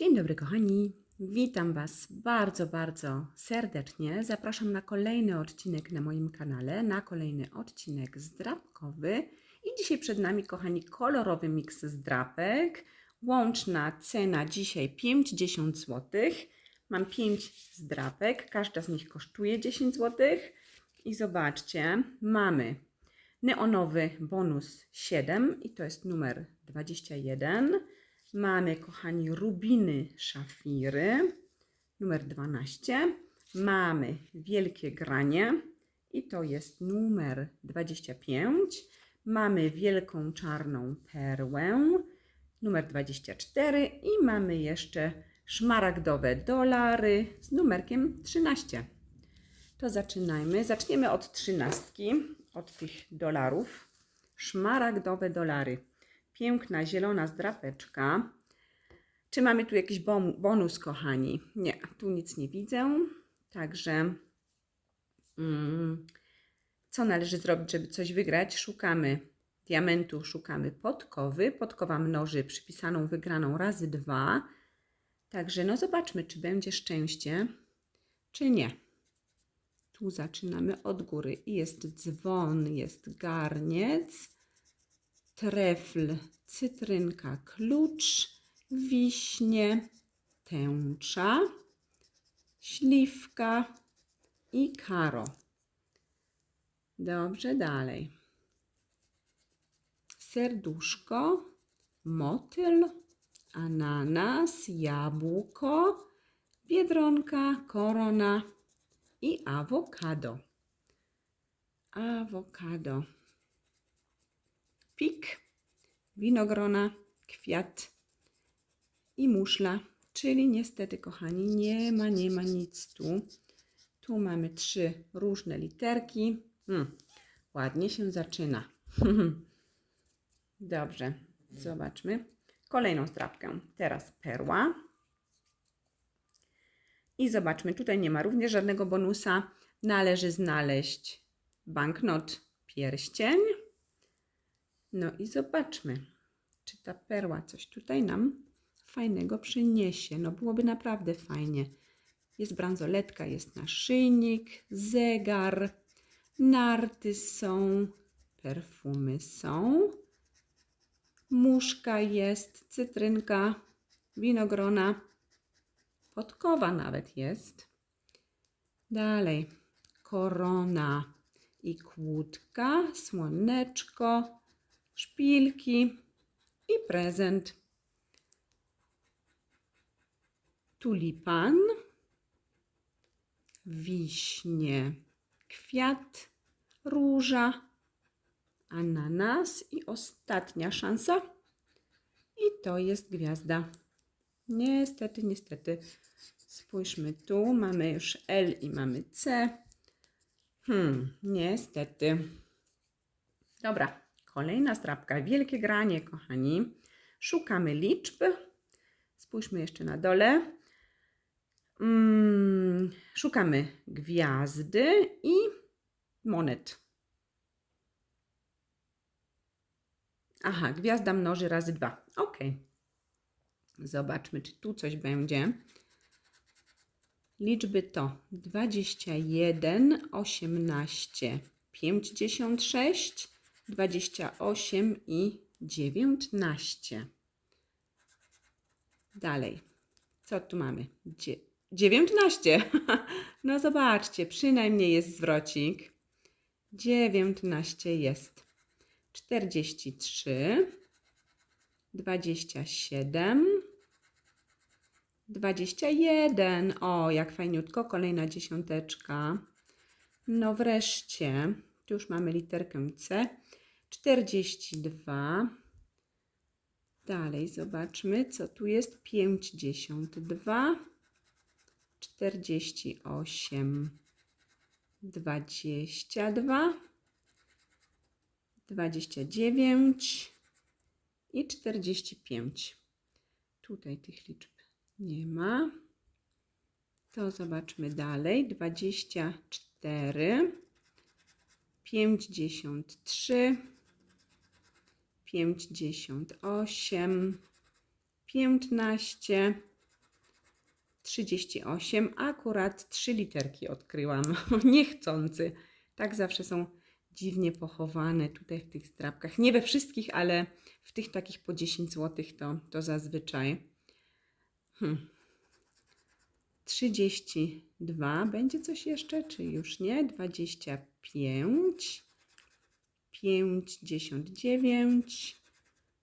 Dzień dobry, kochani. Witam Was bardzo, bardzo serdecznie. Zapraszam na kolejny odcinek na moim kanale, na kolejny odcinek zdrapkowy. I dzisiaj przed nami, kochani, kolorowy miks zdrapek. Łączna cena dzisiaj 50 zł. Mam 5 zdrapek, każda z nich kosztuje 10 zł. I zobaczcie, mamy neonowy bonus 7 i to jest numer 21. Mamy, kochani, rubiny szafiry, numer 12. Mamy wielkie granie i to jest numer 25. Mamy wielką czarną perłę, numer 24. I mamy jeszcze szmaragdowe dolary z numerkiem 13. To zaczynajmy. Zaczniemy od trzynastki, od tych dolarów. Szmaragdowe dolary. Piękna, zielona zdrapeczka. Czy mamy tu jakiś bonus, kochani? Nie, tu nic nie widzę. Także mm, co należy zrobić, żeby coś wygrać? Szukamy diamentu, szukamy podkowy. Podkowa mnoży przypisaną wygraną razy dwa. Także no zobaczmy, czy będzie szczęście, czy nie. Tu zaczynamy od góry. Jest dzwon, jest garniec, trefl, cytrynka, klucz, wiśnie, tęcza, śliwka i karo. Dobrze, dalej. Serduszko, motyl, ananas, jabłko, biedronka, korona i awokado. Awokado. Pik, winogrona, kwiat i muszla. Czyli niestety, kochani, nie ma, nie ma nic tu. Tu mamy trzy różne literki. Hmm, ładnie się zaczyna. Dobrze, zobaczmy. Kolejną strapkę. Teraz perła. I zobaczmy, tutaj nie ma również żadnego bonusa. Należy znaleźć banknot pierścień. No i zobaczmy, czy ta perła coś tutaj nam fajnego przyniesie. No byłoby naprawdę fajnie. Jest bransoletka, jest naszyjnik, zegar, narty są, perfumy są, muszka jest, cytrynka, winogrona, podkowa nawet jest. Dalej, korona i kłódka, słoneczko, szpilki i prezent. Tulipan, wiśnie, kwiat, róża, ananas i ostatnia szansa. I to jest gwiazda. Niestety, niestety. Spójrzmy tu, mamy już L i mamy C. Hmm, niestety. Dobra, kolejna strapka. Wielkie granie, kochani. Szukamy liczb. Spójrzmy jeszcze na dole. Mm, szukamy gwiazdy i monet. Aha, gwiazda mnoży razy dwa. Ok. Zobaczmy, czy tu coś będzie. Liczby to 21, 18, 56, 28 i 19. Dalej. Co tu mamy? Dzie 19. No zobaczcie, przynajmniej jest zwrocik. 19 jest. 43, 27, 21. O, jak fajniutko, kolejna dziesiąteczka. No wreszcie, tu już mamy literkę C. 42. Dalej zobaczmy, co tu jest. 52, 48, 22, 29 i 45. Tutaj tych liczb nie ma. To zobaczmy dalej. 24, 53, 58, 15, 38. Akurat trzy literki odkryłam. Niechcący. Tak zawsze są dziwnie pochowane tutaj w tych zdrabkach. Nie we wszystkich, ale w tych takich po 10 zł to, to zazwyczaj. Hmm. 32. Będzie coś jeszcze, czy już nie? 25. 59.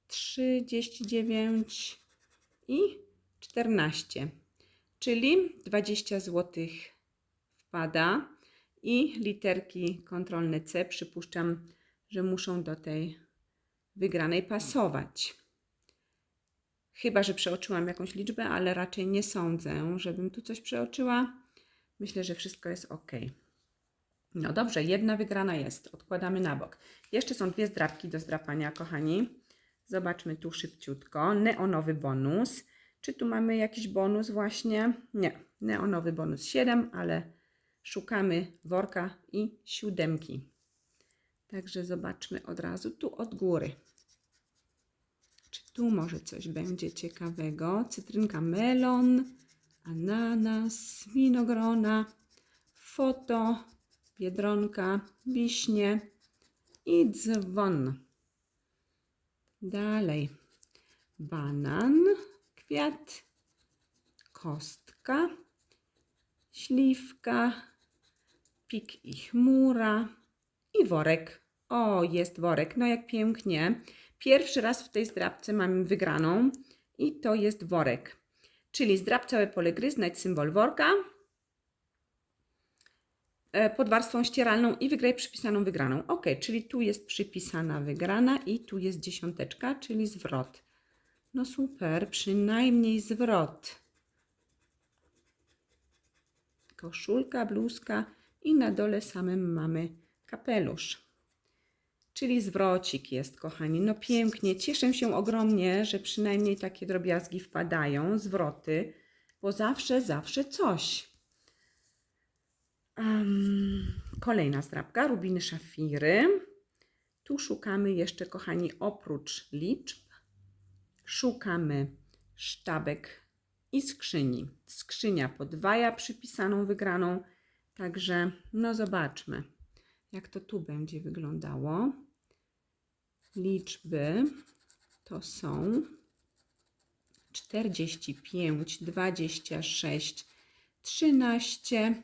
39 i 14. Czyli 20 zł wpada i literki kontrolne C przypuszczam, że muszą do tej wygranej pasować. Chyba, że przeoczyłam jakąś liczbę, ale raczej nie sądzę, żebym tu coś przeoczyła. Myślę, że wszystko jest ok. No dobrze, jedna wygrana jest. Odkładamy na bok. Jeszcze są dwie zdrapki do zdrapania, kochani. Zobaczmy tu szybciutko. Neonowy bonus. Czy tu mamy jakiś bonus właśnie? Nie. Neonowy bonus 7, ale szukamy worka i siódemki. Także zobaczmy od razu tu od góry. Czy tu może coś będzie ciekawego? Cytrynka melon, ananas, winogrona, foto, biedronka, wiśnie i dzwon. Dalej. Banan, kwiat, kostka, śliwka, pik i chmura i worek. O, jest worek. No jak pięknie. Pierwszy raz w tej zdrabce mamy wygraną i to jest worek. Czyli zdrab całe pole gry, znajdź symbol worka pod warstwą ścieralną i wygraj przypisaną wygraną. Ok, czyli tu jest przypisana wygrana i tu jest dziesiąteczka, czyli zwrot. No super, przynajmniej zwrot. Koszulka, bluzka i na dole samym mamy kapelusz. Czyli zwrocik jest, kochani. No pięknie. Cieszę się ogromnie, że przynajmniej takie drobiazgi wpadają, zwroty, bo zawsze, zawsze coś. Kolejna zdrabka, rubiny szafiry. Tu szukamy jeszcze, kochani, oprócz liczb, szukamy sztabek i skrzyni. Skrzynia podwaja przypisaną wygraną, także no zobaczmy, jak to tu będzie wyglądało. Liczby to są 45, 26, 13,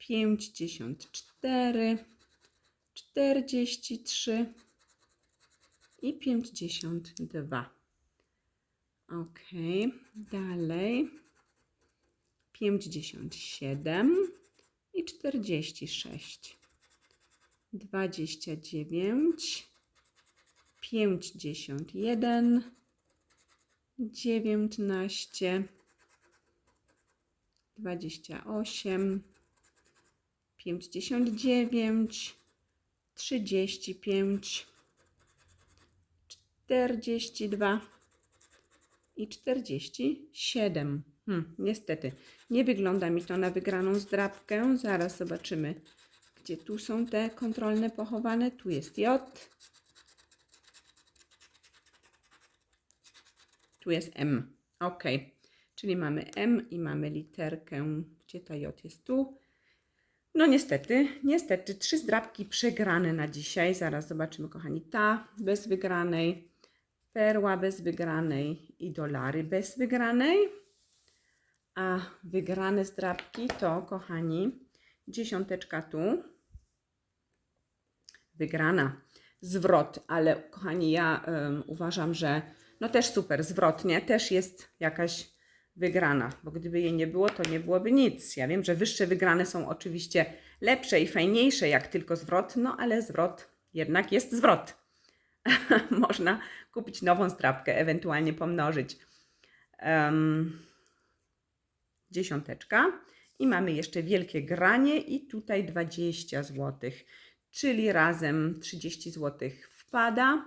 54, 43 i 52. Ok, dalej 57 i 46. 29, 51, 19, 28, 59, 35, 42 i 47. Hmm, niestety, nie wygląda mi to na wygraną zdrabkę. Zaraz zobaczymy gdzie tu są te kontrolne pochowane? Tu jest J. Tu jest M. Ok. Czyli mamy M i mamy literkę. Gdzie ta J jest tu? No niestety, niestety, trzy zdrabki przegrane na dzisiaj. Zaraz zobaczymy, kochani. Ta bez wygranej, perła bez wygranej i dolary bez wygranej. A wygrane zdrabki to, kochani, dziesiąteczka tu, wygrana, zwrot, ale kochani, ja uważam, że no też super, zwrotnie też jest jakaś wygrana, bo gdyby jej nie było, to nie byłoby nic. Ja wiem, że wyższe wygrane są oczywiście lepsze i fajniejsze jak tylko zwrot, no ale zwrot jednak jest zwrot. Można kupić nową strapkę, ewentualnie pomnożyć. Um, dziesiąteczka. I mamy jeszcze wielkie granie i tutaj 20 zł, czyli razem 30 zł wpada.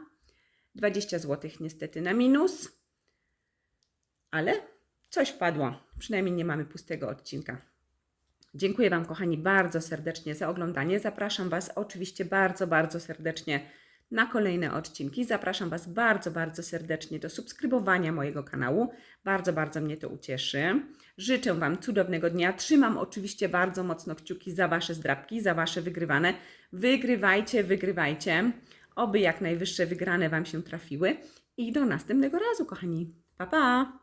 20 zł niestety na minus, ale coś wpadło. Przynajmniej nie mamy pustego odcinka. Dziękuję Wam, kochani, bardzo serdecznie za oglądanie. Zapraszam Was oczywiście bardzo, bardzo serdecznie na kolejne odcinki. Zapraszam Was bardzo, bardzo serdecznie do subskrybowania mojego kanału. Bardzo, bardzo mnie to ucieszy. Życzę Wam cudownego dnia. Trzymam oczywiście bardzo mocno kciuki za Wasze zdrabki, za Wasze wygrywane. Wygrywajcie, wygrywajcie. Oby jak najwyższe wygrane Wam się trafiły. I do następnego razu, kochani. Pa, pa!